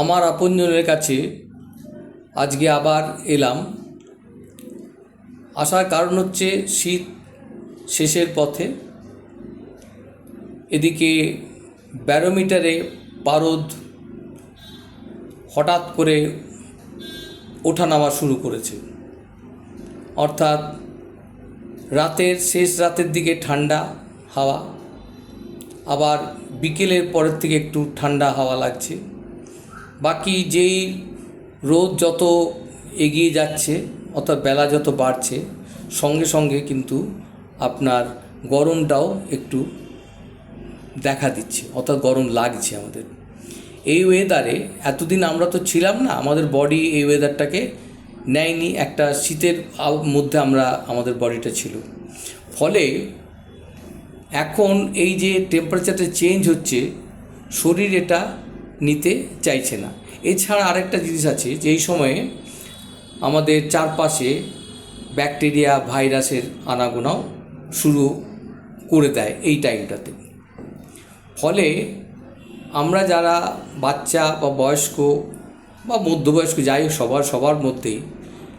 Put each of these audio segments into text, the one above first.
আমার আপনজনের কাছে আজকে আবার এলাম। আসার কারণ হচ্ছে শীত শেষের পথে। এদিকে ব্যারোমিটারে পারদ হঠাৎ করে ওঠানামা শুরু করেছে। অর্থাৎ রাতের শেষ রাতের দিকে ঠান্ডা হাওয়া, আবার বিকেলের পরের থেকে একটু ঠান্ডা হাওয়া লাগছে। বাকি যেই রোদ যত এগিয়ে যাচ্ছে, অর্থাৎ বেলা যত বাড়ছে, সঙ্গে সঙ্গে কিন্তু আপনার গরমটাও একটু দেখা দিচ্ছে, অর্থাৎ গরম লাগছে আমাদের। এই ওয়েদারে এতদিন আমরা তো ছিলাম না, আমাদের বডি এই ওয়েদারটাকে নেয়নি, একটা শীতের মধ্যে আমরা, আমাদের বডিটা ছিল। ফলে এখন এই যে টেম্পারেচারটা চেঞ্জ হচ্ছে, শরীর এটা নিতে চাইছে না। এছাড়া আরেকটা জিনিস আছে যে এই সময়ে আমাদের চারপাশে ব্যাকটেরিয়া, ভাইরাসের আনাগোনাও শুরু করে দেয় এই টাইমটাতে। ফলে আমরা যারা বাচ্চা বা বয়স্ক বা মধ্যবয়স্ক, যাই হোক, সবার সবার মধ্যেই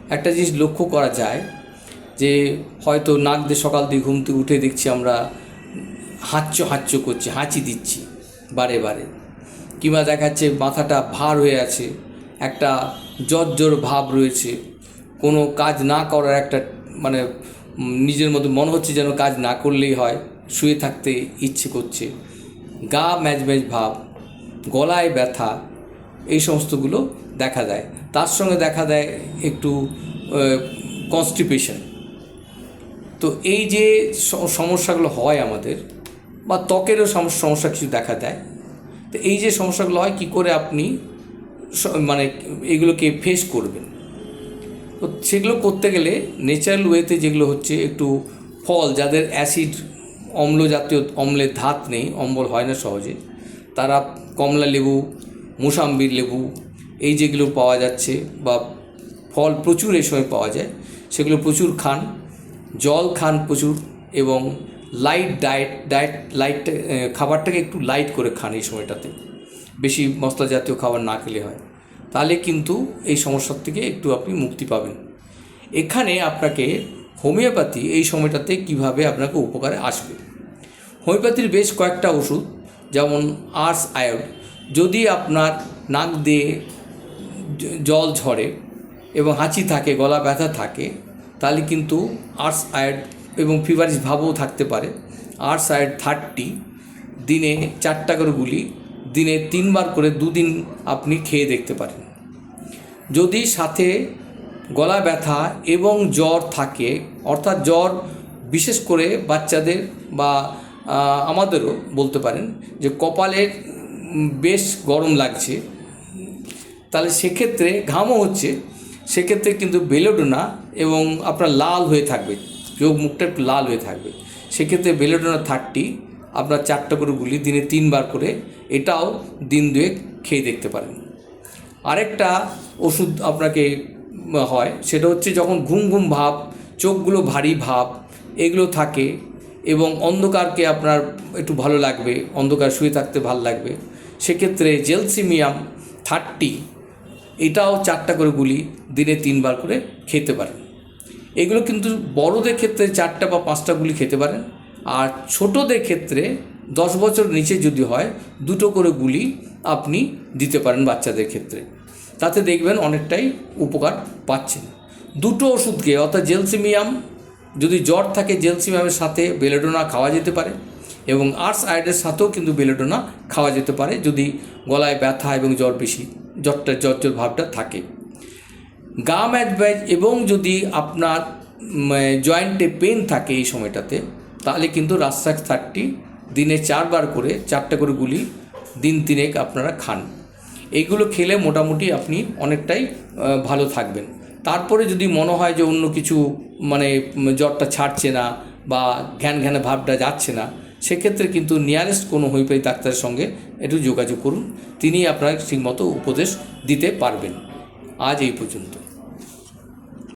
একটা জিনিস লক্ষ্য করা যায় যে, হয়তো নাক দিয়ে সকাল দিয়ে ঘুম থেকে উঠে দেখছি আমরা হাঁচ্চ হাঁচ্চ করছি, হাঁচি দিচ্ছি বারে বারে। কিংবা দেখাচ্ছে মাথাটা ভার হয়ে আছে, একটা জ্বর ভাব রয়েছে। কোনো কাজ না করার একটা মানে নিজের মধ্যে মনে হচ্ছে যেন কাজ না করলেই হয়, শুয়ে থাকতে ইচ্ছে করছে। গা ম্যাজ ম্যাজ ভাব, গলায় ব্যথা, এই সমস্তগুলো দেখা দেয় তার সঙ্গে দেখা দেয় একটু কনস্টিপেশন তো এই যে সমস্যাগুলো হয় আমাদের, বা ত্বকেরও সমস্যা কিছু দেখা দেয় তো এই যে সমস্যাগুলো হয়, কী করে আপনি মানে এগুলোকে ফেস করবেন? তো সেগুলো করতে গেলে নেচারাল ওয়েতে যেগুলো হচ্ছে একটু ফল, যাদের অ্যাসিড অম্ল জাতীয়, অম্লের ধাত নেই, অম্বল হয় না সহজে, তারা কমলা লেবু, মোসাম্বির লেবু, এই যেগুলো পাওয়া যাচ্ছে বা ফল প্রচুর এই সময় পাওয়া যায়, সেগুলো প্রচুর খান, জল খান প্রচুর এবং লাইট ডায়েট ডায়েট লাইট খাবারটাকে একটু লাইট করে খান এই সময়টাতে। বেশি মশলা জাতীয় খাবার না খেলে হয়। তাহলে কিন্তু এই সমস্যার থেকে একটু আপনি মুক্তি পাবেন। এখানে আপনাকে হোমিওপ্যাথি এই সময়টাতে কীভাবে আপনাকে উপকারে আসবে। হোমিওপ্যাথির বেশ কয়েকটা ওষুধ, যেমন আর্স আয়োড। যদি আপনার নাক দিয়ে জল ঝরে এবং হাঁচি থাকে, গলা ব্যথা থাকে, তাহলে কিন্তু আর্স আয়োড এবং ফিভারিস ভাবও থাকতে পারে। আর সাইড থার্টি দিনে চারটা করে গুলি, দিনে তিনবার করে দুদিন আপনি খেয়ে দেখতে পারেন। যদি সাথে গলা ব্যথা এবং জ্বর থাকে, অর্থাৎ জ্বর বিশেষ করে বাচ্চাদের বা আমাদেরও বলতে পারেন যে কপালের বেশ গরম লাগছে, তাহলে সেক্ষেত্রে ঘামও হচ্ছে, সেক্ষেত্রে কিন্তু বেলোডোনা এবং আপনার লাল হয়ে থাকবে। চোখ মুখটা একটু লাল হয়ে থাকবে। সেক্ষেত্রে বেলোডোনা থার্টি আপনার চারটা করে গুলি দিনে তিনবার করে এটাও দিন দুয়েক খেয়ে দেখতে পারেন। আরেকটা ওষুধ আপনাকে হয়, সেটা হচ্ছে যখন ঘুম ঘুম ভাব, চোখগুলো ভারী ভাব, এগুলো থাকে এবং অন্ধকারকে আপনার একটু ভালো লাগবে, অন্ধকার শুয়ে থাকতে ভালো লাগবে। সেক্ষেত্রে জেলসিমিয়াম থার্টি এটাও চারটা করে গুলি দিনে তিনবার করে খেতে পারেন। এগুলো কিন্তু বড়দের ক্ষেত্রে চারটা বা পাঁচটা গুলি খেতে পারেন আর ছোটদের ক্ষেত্রে দশ বছর নিচে যদি হয়, দুটো করে গুলি আপনি দিতে পারেন বাচ্চাদের ক্ষেত্রে। তাতে দেখবেন অনেকটাই উপকার পাচ্ছেন। দুটো ওষুধকে অর্থাৎ জেলসিমিয়াম, যদি জ্বর থাকে জেলসিমিয়ামের সাথে বেলেডোনা খাওয়া যেতে পারে এবং আর্টস আয়োডের সাথেও কিন্তু বেলেডোনা খাওয়া যেতে পারে যদি গলায় ব্যথা এবং জ্বর বেশি, জ্বরটা, জ্বর জ্বর ভাবটা থাকে। গা ম্যাচ ব্যাচ এবং যদি আপনার জয়েন্টে পেন থাকে এই সময়টাতে, তাহলে কিন্তু রাস্তাক থার্টি দিনে চারবার করে, চারটা করে গুলি দিন তিনেক আপনারা খান। এইগুলো খেলে মোটামুটি আপনি অনেকটাই ভালো থাকবেন। তারপরে যদি মনে হয় যে অন্য কিছু মানে জ্বরটা ছাড়ছে না বা ঘ্যান ঘ্যানে ভাবটা যাচ্ছে না, সেক্ষেত্রে কিন্তু নিয়ারেস্ট কোনো হোমিওপ্যাথি ডাক্তারের সঙ্গে একটু যোগাযোগ করুন। তিনি আপনার ঠিকমতো উপদেশ দিতে পারবেন। আজ এই পর্যন্ত।